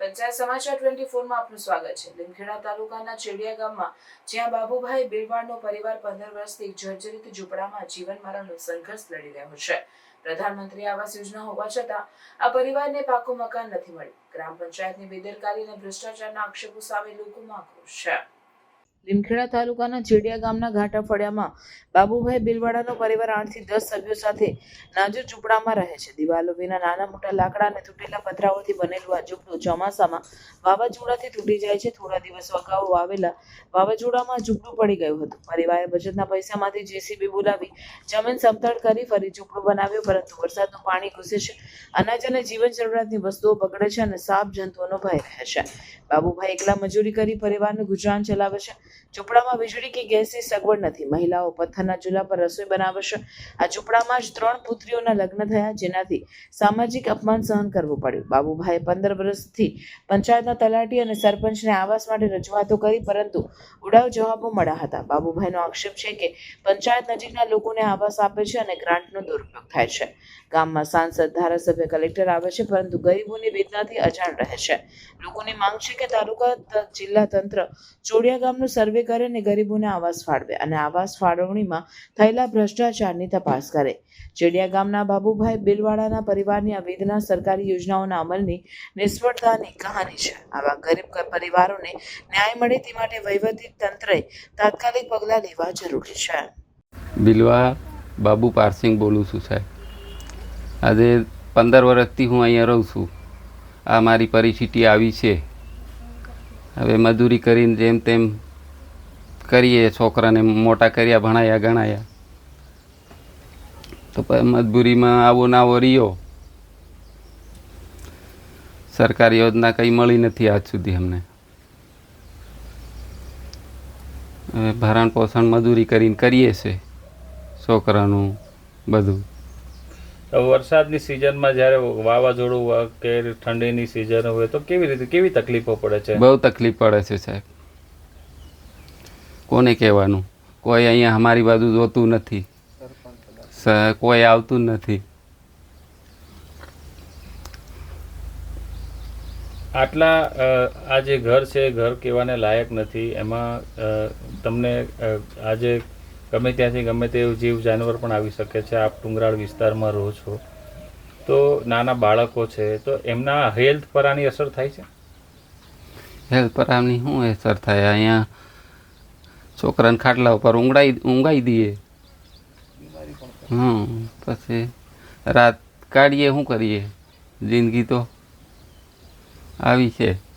પંચાયત સમાચાર ટ્વેન્ટી ફોરમાં આપનું સ્વાગત છે. લીમખેડા તાલુકાના ચેડિયા ગામમાં જ્યાં બાબુભાઈ બિરવાડનો પરિવાર પંદર વર્ષથી જર્જરિત ઝૂંપડામાં જીવન મરણનો સંઘર્ષ લડી રહ્યો છે. પ્રધાનમંત્રી આવાસ યોજના હોવા છતાં આ પરિવારને પાકું મકાન નથી મળ્યું. ગ્રામ પંચાયતની બેદરકારી અને ભ્રષ્ટાચારના આક્ષેપો સામે લોકોમાં આક્રોશ છે. લીમખેડા તાલુકાના ચેડિયા ગામના ઘાટા ફળિયામાં બાબુભાઈ બિલવાડાનો પરિવાર આઠથી દસ સભ્યો સાથે નાજુક ઝૂંપડામાં રહે છે. દિવાલો વિના નાના મોટા લાકડા અને તૂટેલા પતરાઓથી બનેલું આ ઝૂંપડું ચોમાસામાં વાવાઝોડાથી તૂટી જાય છે. થોડા દિવસ અગાઉ આવેલા વાવાઝોડામાં ઝૂંપડું પડી ગયું હતું. પરિવારે બચતના પૈસામાંથી જેસીબી બોલાવી જમીન સમતળ કરી ફરી ઝૂંપડું બનાવ્યું, પરંતુ વરસાદનું પાણી ઘૂસે છે. અનાજ અને જીવન જરૂરિયાતની વસ્તુઓ બગડે છે અને સાપ જંતુઓનો ભય રહે છે. બાબુભાઈ એકલા મજૂરી કરી પરિવારનું ગુજરાન ચલાવે છે. ઝૂંપડામાં વીજળી કે ગેસની સગવડ નથી. મહિલાઓ પથ્થરના ચૂલા પર રસોઈ બનાવશે. આ ઝૂંપડામાં જ ત્રણ પુત્રીઓના લગ્ન થયા, જેનાથી સામાજિક અપમાન સહન કરવું પડ્યું. બાબુભાઈએ પંદર વર્ષથી પંચાયતના તલાટી અને સરપંચને આવાસ માટે રજૂઆતો કરી, પરંતુ ઉડાવ જવાબો મળ્યા હતા. બાબુભાઈનો આક્ષેપ છે કે પંચાયત નજીકના લોકોને આવાસ આપે છે અને ગ્રાન્ટનો દુરુપયોગ થાય છે. ગામમાં સાંસદ, ધારાસભ્ય, કલેક્ટર આવે છે, પરંતુ ગરીબોની વેદનાથી અજાણ રહે છે. લોકોની માંગ છે કે તાલુકા જિલ્લા તંત્ર ચોડિયા ગામનું સર્વે કરે અને ગરીબોને આવાસ ફાળવે અને આવાસ ફાળવણીમાં થયેલા ભ્રષ્ટાચારની તપાસ કરે. ચેડિયા ગામના બાબુભાઈ બિલવાડાના પરિવારની આ વેદના સરકારી યોજનાઓના અમલની નિષ્ફળતાની કહાની છે. આવા ગરીબ પરિવારોને ન્યાય મળે તે માટે વહીવટી તંત્રએ તાત્કાલિક પગલાં લેવા જરૂરી છે. બિલવા બાબુ પારસિંગ બોલું છું સાહેબ. આજે પંદર વર્ષથી હું અહીંયા રહું છું. આ મારી પરિસ્થિતિ આવી છે. હવે મજૂરી કરીને જેમ તેમ કરીએ છોકરાને મોટા કર્યા ભણાયા ગણાયા. તો મજબૂરીમાં આવો નાવો રહ્યો. સરકારી યોજના કંઈ મળી નથી આજ સુધી અમને. હવે ભરણ પોષણ મજૂરી કરીને કરીએ છે છોકરાનું બધું. તો વરસાદની સિઝનમાં જ્યારે વાવાઝોડું કે ઠંડીની સિઝન હોય તો કેવી રીતે કેવી તકલીફો પડે છે? બહુ તકલીફ પડે છે સાહેબ. કોને કહેવાનું? કોઈ અહીંયા અમારી બાજુ જોતું નથી. કોઈ આવતું નથી. આટલા આ જે ઘર છે ઘર કહેવાને લાયક નથી. એમાં તમને આજે ગમે ત્યાંથી ગમે તે જીવ જાનવર પણ આવી શકે છે. આપ ડુંગરાળ વિસ્તારમાં રહો છો. તો નાના બાળકો છે તો એમના હેલ્થ પર આની અસર થાય છે? હેલ્થ પર આની શું અસર થાય? અહીંયા છોકરાને ખાટલા ઉપર ઊંઘાઈ ઊંઘાઈ દઈએ. હમ, પછી રાત કાઢીએ, શું કરીએ? જિંદગી તો આવી છે.